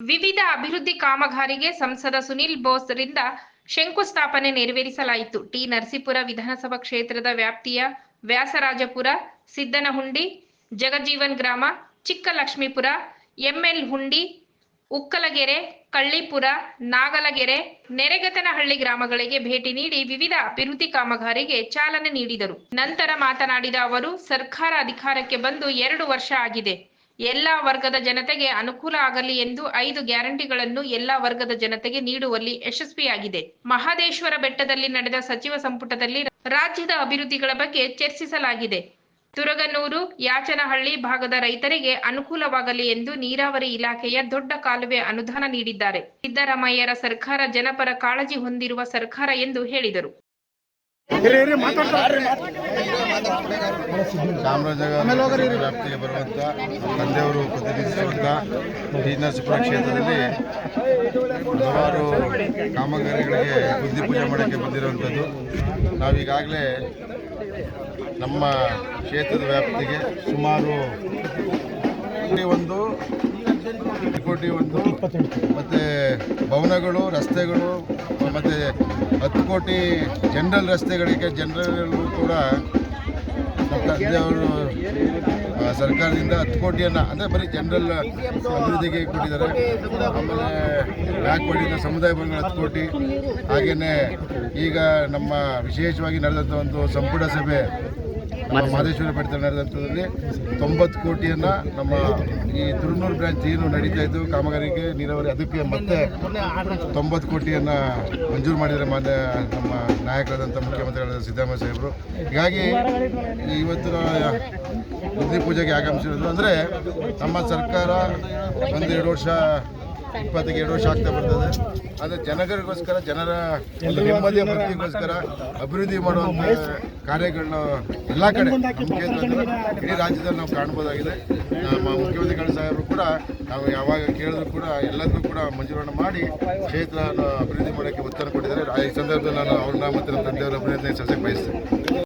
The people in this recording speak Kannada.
ವಿವಿಧ ಅಭಿವೃದ್ಧಿ ಕಾಮಗಾರಿಗೆ ಸಂಸದ ಸುನಿಲ್ ಬೋಸ್ ರಿಂದ ಶಂಕುಸ್ಥಾಪನೆ ನೆರವೇರಿಸಲಾಯಿತು. ಟಿ. ನರಸೀಪುರ ವಿಧಾನಸಭಾ ಕ್ಷೇತ್ರದ ವ್ಯಾಪ್ತಿಯ ವ್ಯಾಸರಾಜಪುರ, ಸಿದ್ದನಹುಂಡಿ, ಜಗಜೀವನ್ ಗ್ರಾಮ, ಚಿಕ್ಕಲಕ್ಷ್ಮೀಪುರ, ಎಂಎಲ್ ಹುಂಡಿ, ಉಕ್ಕಲಗೆರೆ, ಕಳ್ಳಿಪುರ, ನಾಗಲಗೆರೆ, ನೆರೆಗತನಹಳ್ಳಿ ಗ್ರಾಮಗಳಿಗೆ ಭೇಟಿ ನೀಡಿ ವಿವಿಧ ಅಭಿವೃದ್ಧಿ ಕಾಮಗಾರಿಗೆ ಚಾಲನೆ ನೀಡಿದರು. ನಂತರ ಮಾತನಾಡಿದ ಅವರು, ಸರ್ಕಾರ ಅಧಿಕಾರಕ್ಕೆ ಬಂದು ಎರಡು ವರ್ಷ ಆಗಿದೆ. ಎಲ್ಲಾ ವರ್ಗದ ಜನತೆಗೆ ಅನುಕೂಲ ಆಗಲಿ ಎಂದು ಐದು ಗ್ಯಾರಂಟಿಗಳನ್ನು ಎಲ್ಲಾ ವರ್ಗದ ಜನತೆಗೆ ನೀಡುವಲ್ಲಿ ಯಶಸ್ವಿಯಾಗಿದೆ. ಮಹದೇಶ್ವರ ಬೆಟ್ಟದಲ್ಲಿ ನಡೆದ ಸಚಿವ ಸಂಪುಟದಲ್ಲಿ ರಾಜ್ಯದ ಅಭಿವೃದ್ಧಿಗಳ ಬಗ್ಗೆ ಚರ್ಚಿಸಲಾಗಿದೆ. ತುರಗನೂರು, ಯಾಚನಹಳ್ಳಿ ಭಾಗದ ರೈತರಿಗೆ ಅನುಕೂಲವಾಗಲಿ ಎಂದು ನೀರಾವರಿ ಇಲಾಖೆಯ ದೊಡ್ಡ ಕಾಲುವೆ ಅನುದಾನ ನೀಡಿದ್ದಾರೆ. ಸಿದ್ದರಾಮಯ್ಯರ ಸರ್ಕಾರ ಜನಪರ ಕಾಳಜಿ ಹೊಂದಿರುವ ಸರ್ಕಾರ ಎಂದು ಹೇಳಿದರು. ಚಾಮರಾಜನಗರ ವ್ಯಾಪ್ತಿಗೆ ಬರುವಂಥ ತಂದೆಯವರು ಪ್ರತಿನಿಧಿಸುವಂಥ ನರಸೀಪುರ ಕ್ಷೇತ್ರದಲ್ಲಿ ಹಲವಾರು ಕಾಮಗಾರಿಗಳಿಗೆ ಬುದ್ಧಿ ಪೂಜೆ ಮಾಡೋಕ್ಕೆ ಬಂದಿರುವಂಥದ್ದು ನಾವೀಗಾಗಲೇ ನಮ್ಮ ಕ್ಷೇತ್ರದ ವ್ಯಾಪ್ತಿಗೆ ಸುಮಾರು ಒಂದು ಕೋಟಿ ಒಂದು, ಮತ್ತು ಭವನಗಳು, ರಸ್ತೆಗಳು, ಮತ್ತು ಹತ್ತು ಕೋಟಿ ಜನರಲ್ ರಸ್ತೆಗಳಿಗೆ ಜನರಲ್ ಕೂಡ ಸರ್ಕಾರದಿಂದ ಹತ್ತು ಕೋಟಿಯನ್ನು, ಅಂದರೆ ಬರೀ ಜನರಲ್ ಅಭಿವೃದ್ಧಿಗೆ ಕೊಟ್ಟಿದ್ದಾರೆ. ಆಮೇಲೆ ಕೊಟ್ಟಿದ್ದ ಸಮುದಾಯ ಭವನಗಳು ಹತ್ತು ಕೋಟಿ. ಹಾಗೆಯೇ ಈಗ ನಮ್ಮ ವಿಶೇಷವಾಗಿ ನಡೆದಂಥ ಒಂದು ಸಂಪುಟ ಸಭೆ ಮಹದೇಶ್ವರ ಬೆಟ್ಟದಲ್ಲಿ ನಡೆದಂಥದ್ರಲ್ಲಿ ತೊಂಬತ್ತು ಕೋಟಿಯನ್ನು ನಮ್ಮ ಈ ತುರುನೂರು ಬ್ರಾಂಚ್ ಏನು ನಡೀತಾ ಇದ್ದು, ಕಾಮಗಾರಿಗೆ ನೀರಾವರಿ ಅದಕ್ಕೆ ಮತ್ತೆ ತೊಂಬತ್ತು ಕೋಟಿಯನ್ನು ಮಂಜೂರು ಮಾಡಿದರೆ ಮಾನ್ಯ ನಮ್ಮ ನಾಯಕರಾದಂಥ ಮುಖ್ಯಮಂತ್ರಿಗಳಾದ ಸಿದ್ದರಾಮಯ್ಯ ಸಾಹೇಬರು. ಹೀಗಾಗಿ ಇವತ್ತಿನ ಬುದ್ಧಿ ಪೂಜೆಗೆ ಆಗಮಿಸಿರೋದು ಅಂದರೆ ನಮ್ಮ ಸರ್ಕಾರ ಒಂದೆರಡು ವರ್ಷ ಇಪ್ಪತ್ತಿಗೆ ಎರಡು ವರ್ಷ ಆಗ್ತಾ ಬರ್ತದೆ. ಆದರೆ ಜನಗಳಿಗೋಸ್ಕರ, ಜನರ ಒಂದು ನೆಮ್ಮದಿಯ ಬದುಕಿಗೋಸ್ಕರ ಅಭಿವೃದ್ಧಿ ಮಾಡುವಂಥ ಕಾರ್ಯಗಳನ್ನ ಎಲ್ಲ ಕಡೆ ಇಡೀ ರಾಜ್ಯದಲ್ಲಿ ನಾವು ಕಾಣ್ಬೋದಾಗಿದೆ. ನಮ್ಮ ಮುಖ್ಯಮಂತ್ರಿಗಳ ಸಾಹೇಬರು ಕೂಡ, ನಾವು ಯಾವಾಗ ಕೇಳಿದ್ರು ಕೂಡ ಎಲ್ಲದಕ್ಕೂ ಕೂಡ ಮಂಜೂರನ್ನು ಮಾಡಿ ಕ್ಷೇತ್ರ ಅಭಿವೃದ್ಧಿ ಮಾಡೋಕ್ಕೆ ಒತ್ತನ್ನು ಕೊಟ್ಟಿದ್ದಾರೆ. ಈ ಸಂದರ್ಭದಲ್ಲಿ ನಾನು ಅವ್ರನ್ನ ಮತ್ತು ನಮ್ಮ ತಂದೆಯವರ ಅಭಿನಂದನೆ ಸಲ್ಲಿಸಕ್ಕೆ ಬಯಸ್ತೇನೆ.